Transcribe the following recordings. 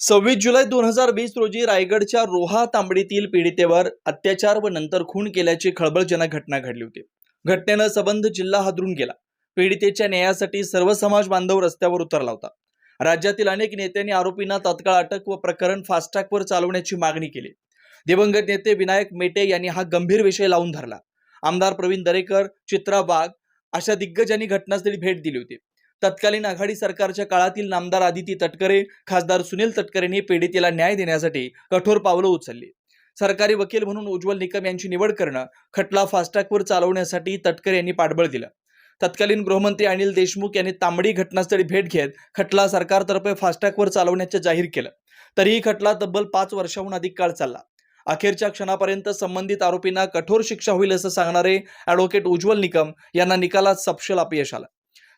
सव्वीस जुलै दोन हजार वीस रोजी रायगडच्या रोहा तांबडीतील पीडितेवर अत्याचार व नंतर खून केल्याची खळबळजनक घटना घडली होती. घटनेनं सबंध जिल्हा हादरून गेला. पीडितेच्या न्यायासाठी सर्व समाज बांधव रस्त्यावर उतरला होता. राज्यातील अनेक नेत्यांनी आरोपींना तात्काळ अटक व प्रकरण फास्टॅगवर चालवण्याची मागणी केली. दिवंगत नेते विनायक मेटे यांनी हा गंभीर विषय लावून धरला. आमदार प्रवीण दरेकर चित्रा वाघ अशा दिग्गजांनी घटनास्थळी भेट दिली होती. तत्कालीन आघाडी सरकारच्या काळातील नामदार आदिती तटकरे खासदार सुनील तटकरेंनी पीडितेला न्याय देण्यासाठी कठोर पावलं उचलली. सरकारी वकील म्हणून उज्ज्वल निकम यांची निवड करणं खटला फास्टॅगवर चालवण्यासाठी तटकरे यांनी पाठबळ दिलं. तत्कालीन गृहमंत्री अनिल देशमुख यांनी तांबडी घटनास्थळी भेट घेत खटला सरकारतर्फे फास्टॅगवर चालवण्याचे जाहीर केलं. तरीही खटला तब्बल पाच वर्षाहून अधिक काळ चालला. अखेरच्या क्षणापर्यंत संबंधित आरोपींना कठोर शिक्षा होईल असं सांगणारे ॲडव्होकेट उज्ज्वल निकम यांना निकालात सपशेल अपयश आलं.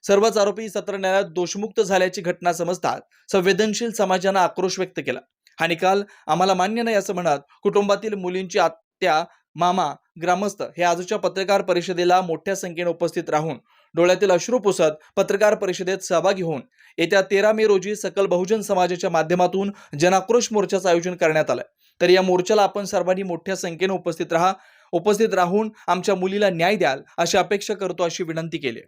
सर्वच आरोपी सत्र न्यायालयात दोषमुक्त झाल्याची घटना समजतात संवेदनशील समाजानं आक्रोश व्यक्त केला. हा निकाल आम्हाला मान्य नाही असं म्हणत कुटुंबातील मुलींची आत्या मामा ग्रामस्थ हे आजच्या पत्रकार परिषदेला मोठ्या संख्येने उपस्थित राहून डोळ्यातील अश्रू पुसत पत्रकार परिषदेत सहभागी होऊन येत्या तेरा मे रोजी सकल बहुजन समाजाच्या माध्यमातून जनाक्रोश मोर्चाचं आयोजन करण्यात आलं तर या मोर्चाला आपण सर्वांनी मोठ्या संख्येने उपस्थित राहा उपस्थित राहून आमच्या मुलीला न्याय द्याल अशी अपेक्षा करतो अशी विनंती केली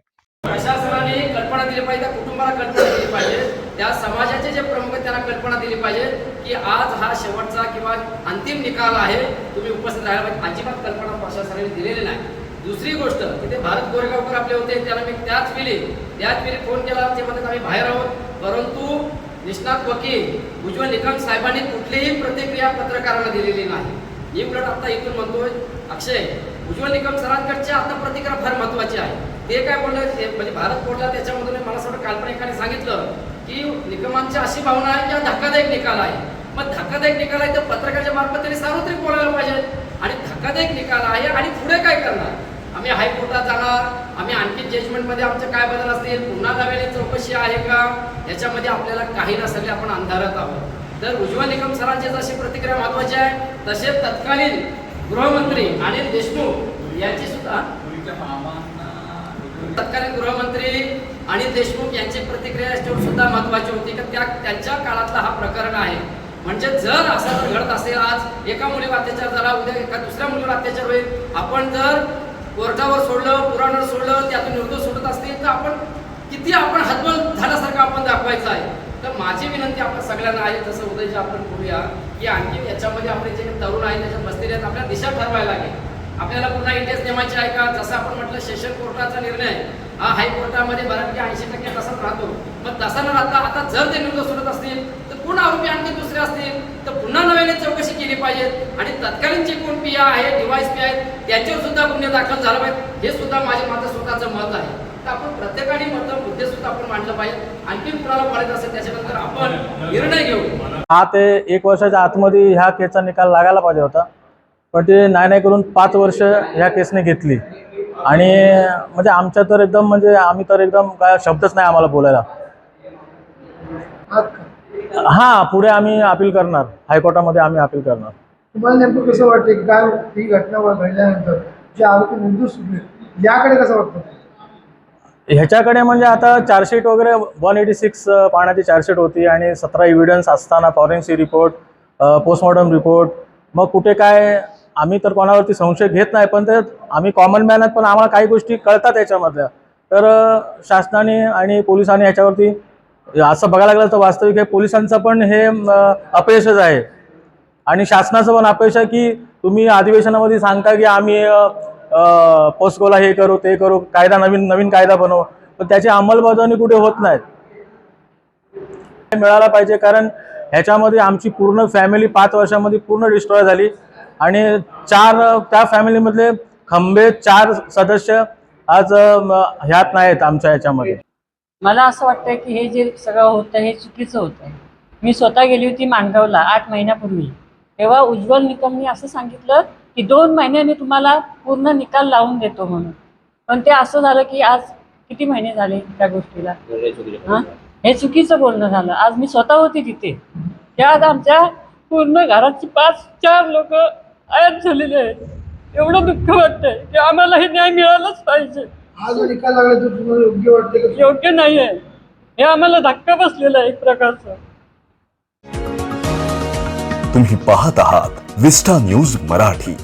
प्रशासनाने कल्पना दिली पाहिजे त्या कुटुंबाला कल्पना दिली पाहिजे. त्या समाजाचे जे प्रमुख त्यांना कल्पना दिली पाहिजे की आज हा शेवटचा किंवा अंतिम निकाल आहे. तुम्ही उपस्थित राहायला पाहिजे. अजिबात कल्पना प्रशासनाने दिलेली नाही. दुसरी गोष्ट की ते भारत गोरेगावकर आपले होते त्यांना मी त्याच वेळी त्याच वेळी फोन केला ते म्हणतात आम्ही बाहेर आहोत. परंतु निष्णात वकील उज्ज्वल निकम साहेबांनी कुठलीही प्रतिक्रिया पत्रकारांना दिलेली नाही. मी उलट आता इथून म्हणतोय अक्षय उज्ज्वल निकम सरांकडच्या आता प्रतिक्रिया फार महत्वाची आहे. ते काय बोललं ते म्हणजे भारत बोलला त्याच्यामधून मला असं वाटतं काल्पनिकाने सांगितलं की निकमांची अशी भावना आहे की हा धक्कादायक निकाल आहे. मग धक्कादायक निकाल आहे तर पत्रकाराच्या मार्फत त्यांनी सार्वत्रिक बोलायला पाहिजे. आणि धक्कादायक निकाल आहे आणि पुढे काय करणार? आम्ही हायकोर्टात जाणार आम्ही आणखी जजमेंटमध्ये आमचे काय बदल असतील पुन्हा नव्याने चौकशी आहे का? याच्यामध्ये आपल्याला काही नसले आपण अंधारात आहोत. तर उज्ज्वल निकम सरांची जशी प्रतिक्रिया महत्वाची आहे तसेच तत्कालीन गृहमंत्री अनिल देशमुख यांची सुद्धा तत्कालीन गृहमंत्री आणि देशमुख यांची प्रतिक्रिया याच्यावर सुद्धा महत्वाची होती की त्या त्यांच्या काळातला हा प्रकरण आहे. म्हणजे जर असं जर घडत असेल आज एका मुलीवर अत्याचार झाला उद्या एका दुसऱ्या मुलीवर अत्याचार होईल. आपण जर कोर्टावर सोडलं पुराणावर सोडलं त्यातून निर्दोष सोडत असतील तर आपण किती आपण हतबल झाल्यासारखं आपण दाखवायचं आहे. तर माझी विनंती आपण सगळ्यांना आहे जसं उदयजी आपण बोलूया की आणखी याच्यामध्ये आपले जे तरुण आहेत त्याच्या बसलेले आहेत आपल्याला दिशा ठरवायला लागेल. आपल्याला पुन्हा इंटरेस्ट नेमायची आहे का? जसं आपण म्हटलं सेशन कोर्टाचा निर्णय हा हायकोर्टामध्ये बऱ्यापैकी ऐंशी टक्के तसाच राहतो. मग तसा न राहता आता जर ते निर्दोष सोडत असतील तर पुन्हा आरोपी आणखी दुसरे असतील तर पुन्हा नव्याने चौकशी केली पाहिजे. आणि तत्कालीन जे कोण पी आहे डिवाईस पी आहेत त्याच्यावर सुद्धा गुन्हे दाखल झाला पाहिजे हे सुद्धा माझे माझं स्वतःचं मत आहे. तर आपण प्रत्येकाने मत मुद्दे सुद्धा आपण मांडलं पाहिजे आणखी कुणाला बोलायचं असेल त्याच्यानंतर आपण निर्णय घेऊ. हा ते एक वर्षाच्या आतमध्ये ह्या केसचा निकाल लागायला पाहिजे होता. पण ते नाही नाही करून पाच वर्ष ह्या केसने घेतली. आणि म्हणजे आमच्या तर एकदम म्हणजे आम्ही तर एकदम काय शब्दच नाही आम्हाला बोलायला? हां पुढे आम्ही अपील करणार. हायकोर्टामध्ये आम्ही अपील करणार. तुम्हाला नेमकं कसं वाटतं काय ही घटना घडल्यानंतर जे आरोपी निर्दोष सुटले याकडे कसं वाटतं? ह्याच्याकडे म्हणजे आता चार्जशीट वगैरे वन एटी सिक्स पाण्याची चार्जशीट होती आणि सतरा इव्हिडन्स असताना फॉरेन्सिक रिपोर्ट पोस्टमॉर्टम रिपोर्ट मग कुठे काय आम्ही तर कोणावरती संशय घेत नाही पण ते आम्ही कॉमन मॅन आहेत पण आम्हाला काही गोष्टी कळतात याच्यामधल्या. तर शासनाने आणि पोलिसांनी ह्याच्यावरती असं बघायला लागलं तर वास्तविक हे पोलिसांचं पण हे अपयशच आहे. आणि शासनाचं पण अपयश आहे की तुम्ही अधिवेशनामध्ये सांगता की आम्ही पोस्कोला हे करू ते करू कायदा नवीन नवीन कायदा बनवू. पण त्याची अंमलबजावणी कुठे होत नाहीत मिळाला पाहिजे कारण ह्याच्यामध्ये आमची पूर्ण फॅमिली पाच वर्षामध्ये पूर्ण डिस्ट्रॉय झाली. आणि चार त्या फॅमिलीमधले खंबे चार सदस्य आज ह्यात नाहीत आमच्या ह्याच्यामध्ये मला असं वाटतं की हे जे सगळं होतं हे चुकीचं होतं. मी स्वतः गेली होती माणगावला आठ महिन्यापूर्वी. तेव्हा उज्ज्वल निकमनी असं सांगितलं की दोन महिन्याने तुम्हाला पूर्ण निकाल लावून देतो म्हणून. पण ते असं झालं की आज किती महिने झाले त्या गोष्टीला? हां? हे चुकीचं बोलणं झालं. आज मी स्वतः होती तिथे. त्यात आमच्या पूर्ण घराची पाच चार लोक आयात झालेले आहेत एवढं दुःख वाटतंय की आम्हाला हे न्याय मिळालाच पाहिजे. हा जो निकाल लागला तो तुम्हाला योग्य वाटते का? योग्य नाही आहे हे आम्हाला धक्का बसलेला आहे एक प्रकारचा. तुम्ही पाहत आहात विस्टा न्यूज मराठी.